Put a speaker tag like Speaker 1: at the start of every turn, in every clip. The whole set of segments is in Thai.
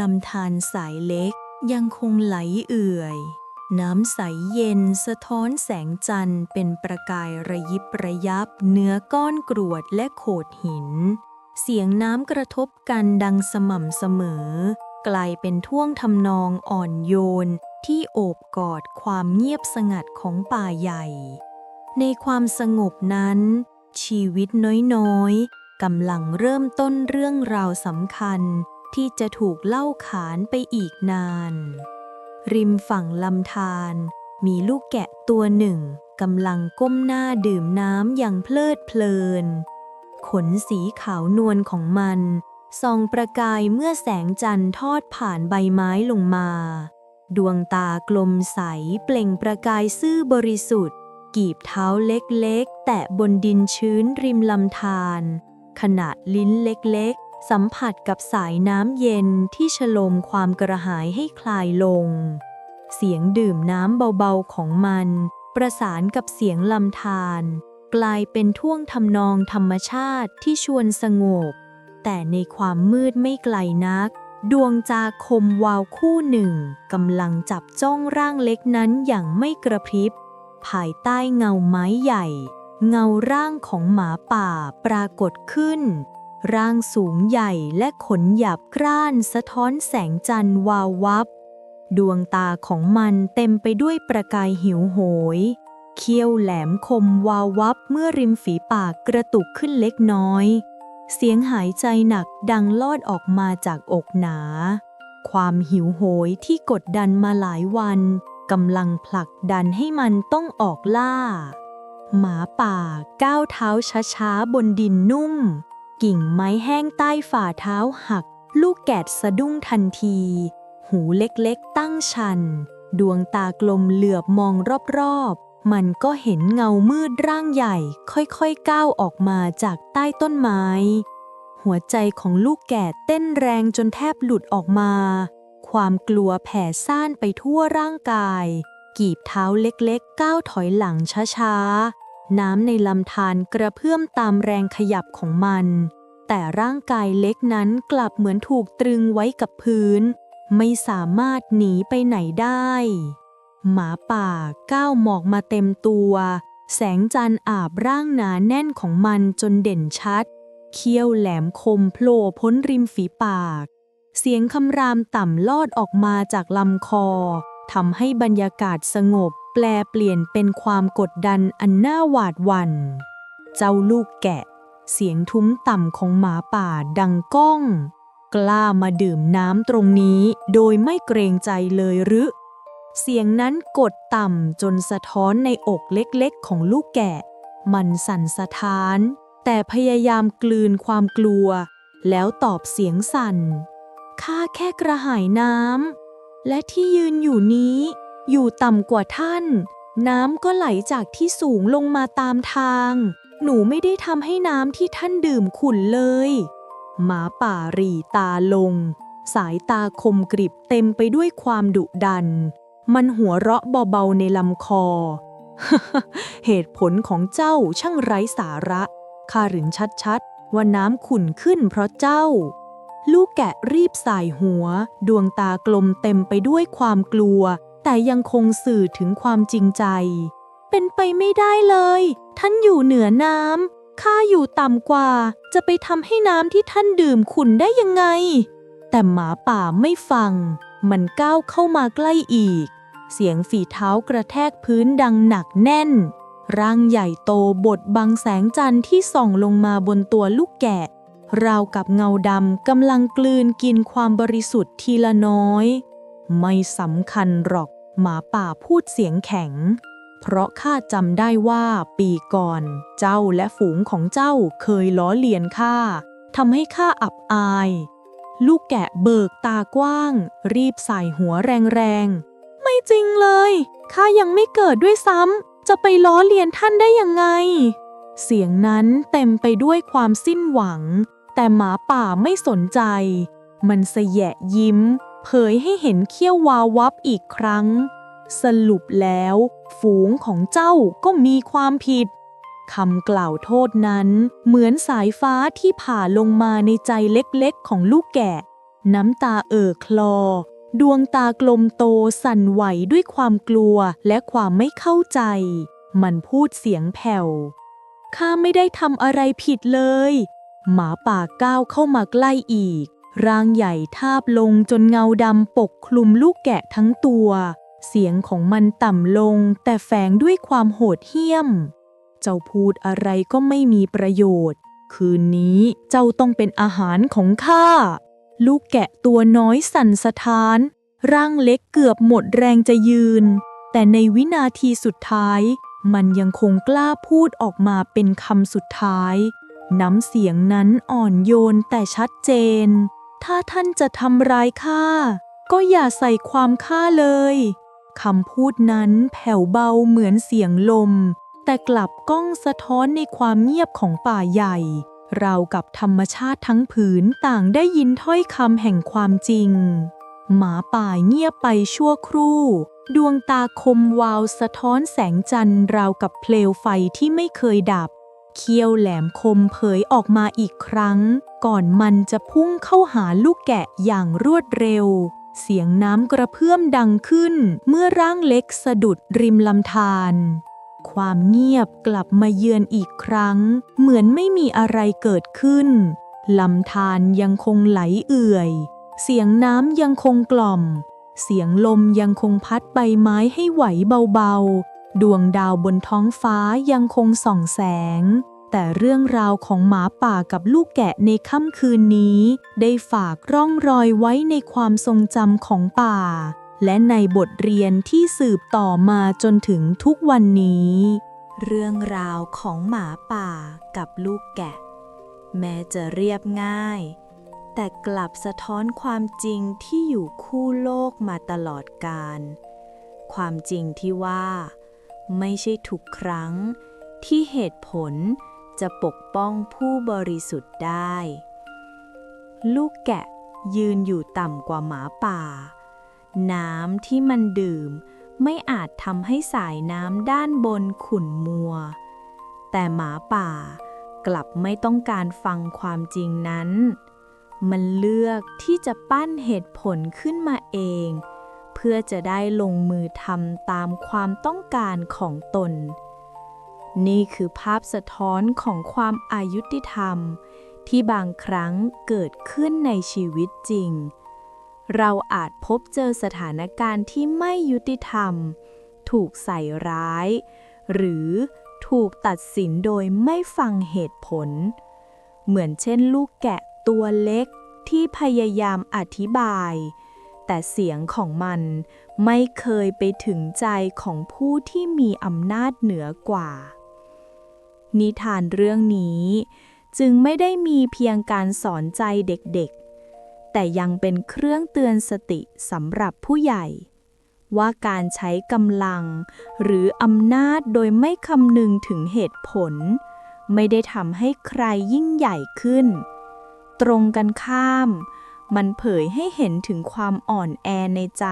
Speaker 1: ลำธารสายเล็กยังคงไหลเอื่อย น้ำใสเย็นสะท้อนแสงจันทร์เป็นประกายระยิบระยับเนื้อก้อนกรวดและโขดหิน เสียงน้ำกระทบกันดังสม่ำเสมอ กลายเป็นท่วงทำนองอ่อนโยนที่โอบกอดความเงียบสงัดของป่าใหญ่ ในความสงบนั้น ชีวิตน้อยๆกำลังเริ่มต้นเรื่องราวสำคัญ ที่จะถูกเล่าขานไปอีกนาน ริมฝั่งลำธารมีลูกแกะตัวหนึ่งกำลังก้มหน้าดื่มน้ำอย่างเพลิดเพลิน ขนสีขาวนวลของมันส่องประกายเมื่อแสงจันทร์ทอดผ่านใบไม้ลงมา ดวงตากลมใสเปล่งประกายซื่อบริสุทธิ์ กีบเท้าเล็กๆ แตะบนดินชื้นริมลำธารขณะลิ้นเล็กๆ สัมผัสกับสายน้ำเย็นที่ฉลมความกระหายให้คลายลง เสียงดื่มน้ำเบาๆของมัน ประสานกับเสียงลำธารกลายเป็นท่วงทำนองธรรมชาติที่ชวนสงบ แต่ในความมืดไม่ไกลนัก ดวงจาคมวาวคู่หนึ่งกำลังจับจ้องร่างเล็กนั้นอย่างไม่กระพริบ ภายใต้เงาไม้ใหญ่ เงาร่างของหมาป่าปรากฏขึ้น ร่างสูงใหญ่และขนหยาบกร้านสะท้อนแสงจันทร์วาววับ ดวงตาของมันเต็มไปด้วยประกายหิวโหย เขี้ยวแหลมคมวาววับเมื่อริมฝีปากกระตุกขึ้นเล็กน้อย เสียงหายใจหนักดังลอดออกมาจากอกหนา ความหิวโหยที่กดดันมาหลายวันกำลังผลักดันให้มันต้องออกล่า หมาป่าก้าวเท้าช้าๆบนดินนุ่ม กิ่งไม้แห้งใต้ฝ่าเท้าหัก ลูกแกดสะดุ้งทันที หูเล็กๆตั้งชัน ดวงตากลมเหลือบมองรอบๆ มันก็เห็นเงามืดร่างใหญ่ ค่อยๆก้าวออกมาจากใต้ต้นไม้ หัวใจของลูกแกดเต้นแรงจนแทบหลุดออกมา ความกลัวแผ่ซ่านไปทั่วร่างกาย กีบเท้าเล็กๆ ก้าวถอยหลังช้าๆ น้ำในลำธารกระเพื่อมตามแรงขยับของมัน แต่ร่างกายเล็กนั้นกลับเหมือนถูกตรึงไว้กับพื้น ไม่สามารถหนีไปไหนได้ หมาป่าก้าวหมอกมาเต็มตัว แสงจันทร์อาบร่างหนาแน่นของมันจนเด่นชัด เขี้ยวแหลมคมโผล่พ้นริมฝีปาก เสียงคำรามต่ำลอดออกมาจากลำคอทำให้บรรยากาศสงบ ลเปลี่ยนเป็นความกดดันอันน่าหวาดหวัน่น เจ้าลูกแกะ เสียงทุ้มต่ำของหมาป่าดังก้อง กล้ามาดื่มน้ำตรงนี้โดยไม่เกรงใจเลยหรือ เสียงนั้นกดต่ำจนสะท้อนในอกเล็กๆของลูกแกะ มันสั่นสะท้าน แต่พยายามกลืนความกลัว แล้วตอบเสียงสั่นข้าแค่กระหายน้ำและที่ยืนอยู่นี้ อยู่ต่ำกว่าท่าน น้ำก็ไหลจากที่สูงลงมาตามทาง หนูไม่ได้ทำให้น้ำที่ท่านดื่มขุ่นเลย หมาป่ารีตาลง สายตาคมกริบเต็มไปด้วยความดุดัน มันหัวเราะเบาๆในลำคอ เหตุผลของเจ้าช่างไร้สาระข้าหรึงชัดๆ ว่าน้ำขุ่นขึ้นเพราะเจ้า ลูกแกะรีบสายหัว ดวงตากลมเต็มไปด้วยความกลัว แต่ยังคงสื่อถึงความจริงใจ เป็นไปไม่ได้เลย ท่านอยู่เหนือน้ำข้าอยู่ต่ำกว่า จะไปทำให้น้ำที่ท่านดื่มขุ่นได้ยังไง แต่หมาป่าไม่ฟัง มันก้าวเข้ามาใกล้อีก เสียงฝีเท้ากระแทกพื้นดังหนักแน่น ร่างใหญ่โตบดบังแสงจันทร์ที่ส่องลงมาบนตัวลูกแกะราวกับเงาดำกำลังกลืนกินความบริสุทธิ์ทีละน้อย ไม่สำคัญหรอก หมาป่าพูดเสียงแข็ง เพราะข้าจำได้ว่าปีก่อน เจ้าและฝูงของเจ้าเคยล้อเลียนข้าทำให้ข้าอับอาย ลูกแกะเบิกตากว้าง รีบใส่หัวแรงๆ ไม่จริงเลย ข้ายังไม่เกิดด้วยซ้ำ จะไปล้อเลียนท่านได้ยังไง เสียงนั้นเต็มไปด้วยความสิ้นหวัง แต่หมาป่าไม่สนใจ มันเสยะยิ้ม เผยให้เห็นเขี้ยววาวับอีกครั้ง สรุปแล้ว ฝูงของเจ้าก็มีความผิดคำกล่าวโทษนั้นเหมือนสายฟ้าที่ผ่าลงมาในใจเล็กๆของลูกแกะ น้ำตาเอ่อคลอ ดวงตากลมโตสั่นไหวด้วยความกลัวและความไม่เข้าใจ มันพูดเสียงแผ่ว ข้าไม่ได้ทำอะไรผิดเลย หมาป่าก้าวเข้ามาใกล้อีก ร่างใหญ่ทาบลงจนเงาดำปกคลุมลูกแกะทั้งตัว เสียงของมันต่ำลงแต่แฝงด้วยความโหดเหี้ยม เจ้าพูดอะไรก็ไม่มีประโยชน์ คืนนี้เจ้าต้องเป็นอาหารของข้า ลูกแกะตัวน้อยสั่นสะท้าน ร่างเล็กเกือบหมดแรงจะยืน แต่ในวินาทีสุดท้าย มันยังคงกล้าพูดออกมาเป็นคำสุดท้าย น้ำเสียงนั้นอ่อนโยนแต่ชัดเจน ถ้าท่านจะทำร้ายข้าก็อย่าใส่ความข้าเลยคำพูดนั้นแผ่วเบาเหมือนเสียงลม แต่กลับก้องสะท้อนในความเงียบของป่าใหญ่ เรากับธรรมชาติทั้งผืนต่างได้ยินถ้อยคำแห่งความจริง หมาป่าเงียบไปชั่วครู่ ดวงตาคมวาวสะท้อนแสงจันทร์ราวกับเปลวไฟที่ไม่เคยดับ เขี้ยวแหลมคมเผยออกมาอีกครั้ง ก่อนมันจะพุ่งเข้าหาลูกแกะอย่างรวดเร็ว เสียงน้ำกระเพื่อมดังขึ้นเมื่อร่างเล็กสะดุดริมลำธารความเงียบกลับมาเยือนอีกครั้ง เหมือนไม่มีอะไรเกิดขึ้นลำธารยังคงไหลเอื่อย เสียงน้ำยังคงกล่อม เสียงลมยังคงพัดใบไม้ให้ไหวเบา ดวงดาวบนท้องฟ้ายังคงส่องแสง แต่เรื่องราวของหมาป่ากับลูกแกะในค่ำคืนนี้ ได้ฝากร่องรอยไว้ในความทรงจำของป่า และในบทเรียนที่สืบต่อมาจนถึงทุกวันนี้ เรื่องราวของหมาป่ากับลูกแกะ แม้จะเรียบง่าย แต่กลับสะท้อนความจริงที่อยู่คู่โลกมาตลอดกาลความจริงที่ว่า ไม่ใช่ทุกครั้ง ที่เหตุผลจะปกป้องผู้บริสุทธิ์ได้ ลูกแกะยืนอยู่ต่ำกว่าหมาป่า น้ำที่มันดื่มไม่อาจทำให้สายน้ำด้านบนขุ่นมัว แต่หมาป่ากลับไม่ต้องการฟังความจริงนั้น มันเลือกที่จะปั้นเหตุผลขึ้นมาเอง เพื่อจะได้ลงมือทำตามความต้องการของตน นี่คือภาพสะท้อนของความอายุติธรรม ที่บางครั้งเกิดขึ้นในชีวิตจริง เราอาจพบเจอสถานการณ์ที่ไม่ยุติธรรม ถูกใส่ร้าย หรือถูกตัดสินโดยไม่ฟังเหตุผล เหมือนเช่นลูกแกะตัวเล็กที่พยายามอธิบาย แต่เสียงของมันไม่เคยไปถึงใจของผู้ที่มีอำนาจเหนือกว่า นิทานเรื่องนี้จึงไม่ได้มีเพียงการสอนใจเด็กๆ แต่ยังเป็นเครื่องเตือนสติสำหรับผู้ใหญ่ ว่าการใช้กำลัง หรืออำนาจโดยไม่คำนึงถึงเหตุผล ไม่ได้ทำให้ใครยิ่งใหญ่ขึ้น ตรงกันข้าม มันเผยให้เห็นถึงความอ่อนแอในใจ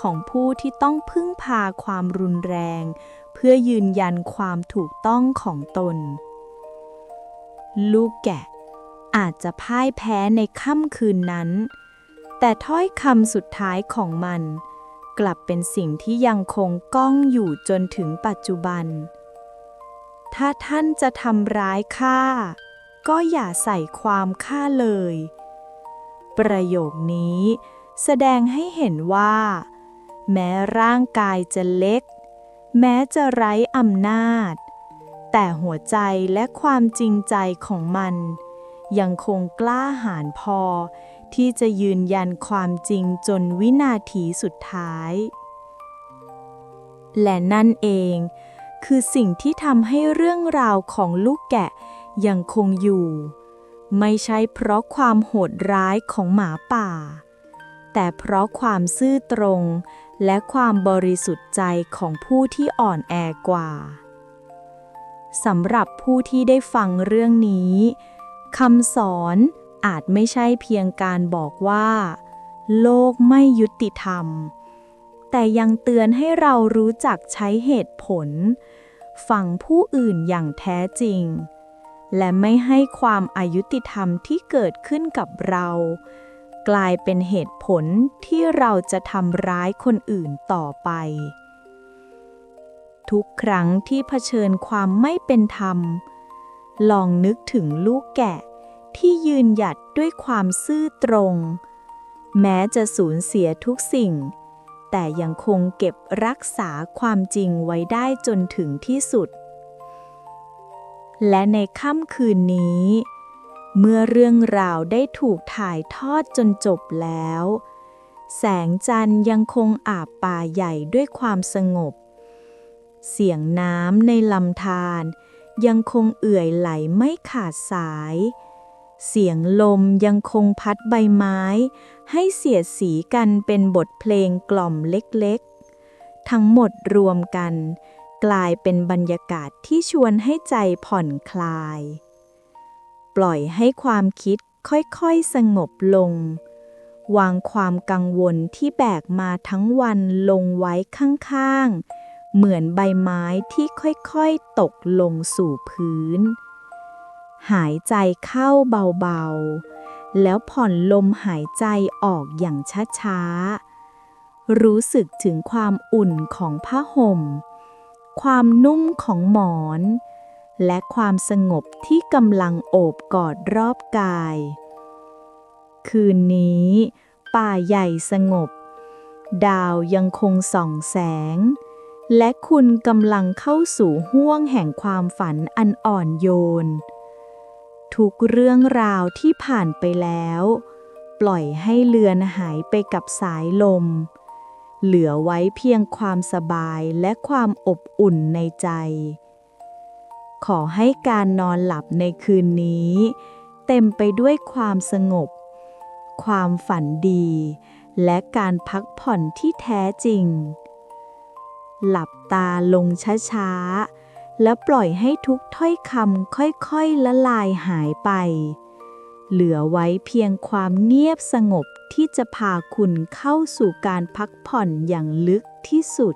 Speaker 1: ของผู้ที่ต้องพึ่งพาความรุนแรง เพื่อยืนยันความถูกต้องของตน ลูกแกะ อาจจะพ่ายแพ้ในค่ำคืนนั้น แต่ถ้อยคำสุดท้ายของมัน กลับเป็นสิ่งที่ยังคงก้องอยู่จนถึงปัจจุบัน ถ้าท่านจะทำร้ายข้าก็อย่าใส่ความข้าเลย ประโยคนี้ แสดงให้เห็นว่า แม้ร่างกายจะเล็ก แม้จะไร้อำนาจ แต่หัวใจและความจริงใจของมัน ยังคงกล้าหาญพอ ที่จะยืนยันความจริงจนวินาทีสุดท้าย และนั่นเอง คือสิ่งที่ทำให้เรื่องราวของลูกแกะยังคงอยู่ ไม่ใช่เพราะความโหดร้ายของหมาป่า แต่เพราะความซื่อตรงและความบริสุทธิ์ใจของผู้ที่อ่อนแอกว่าสำหรับผู้ที่ได้ฟังเรื่องนี้คำสอนอาจไม่ใช่เพียงการบอกว่า โลกไม่ยุติธรรม แต่ยังเตือนให้เรารู้จักใช้เหตุผล ฟังผู้อื่นอย่างแท้จริง และไม่ให้ความอายุติธรรมที่เกิดขึ้นกับเรา กลายเป็นเหตุผลที่เราจะทำร้ายคนอื่นต่อไป ทุกครั้งที่เผชิญความไม่เป็นธรรม ลองนึกถึงลูกแกะที่ยืนหยัดด้วยความซื่อตรง แม้จะสูญเสียทุกสิ่ง แต่ยังคงเก็บรักษาความจริงไว้ได้จนถึงที่สุด และในค่ำคืนนี้ เมื่อเรื่องราวได้ถูกถ่ายทอดจนจบแล้ว แสงจันทร์ยังคงอาบป่าใหญ่ด้วยความสงบ เสียงน้ำในลำธารยังคงเอื่อยไหลไม่ขาดสาย เสียงลมยังคงพัดใบไม้ ให้เสียดสีกันเป็นบทเพลงกล่อมเล็กๆ ทั้งหมดรวมกัน กลายเป็นบรรยากาศที่ชวนให้ใจผ่อนคลาย ปล่อยให้ความคิดค่อยๆสงบลง วางความกังวลที่แบกมาทั้งวันลงไว้ข้างๆ เหมือนใบไม้ที่ค่อยๆตกลงสู่พื้น หายใจเข้าเบาๆ แล้วผ่อนลมหายใจออกอย่างช้าๆ รู้สึกถึงความอุ่นของผ้าห่ม ความนุ่มของหมอน และความสงบที่กำลังโอบกอดรอบกาย คืนนี้ ป่าใหญ่สงบ ดาวยังคงส่องแสง และคุณกำลังเข้าสู่ห้วงแห่งความฝันอันอ่อนโยน ทุกเรื่องราวที่ผ่านไปแล้ว ปล่อยให้เลือนหายไปกับสายลม เหลือไว้เพียงความสบายและความอบอุ่นในใจ ขอให้การนอนหลับในคืนนี้ เต็มไปด้วยความสงบ ความฝันดี และการพักผ่อนที่แท้จริง หลับตาลงช้าๆและปล่อยให้ทุกถ้อยคำค่อยๆละลายหายไป เหลือไว้เพียงความเงียบสงบที่จะพาคุณเข้าสู่การพักผ่อนอย่างลึกที่สุด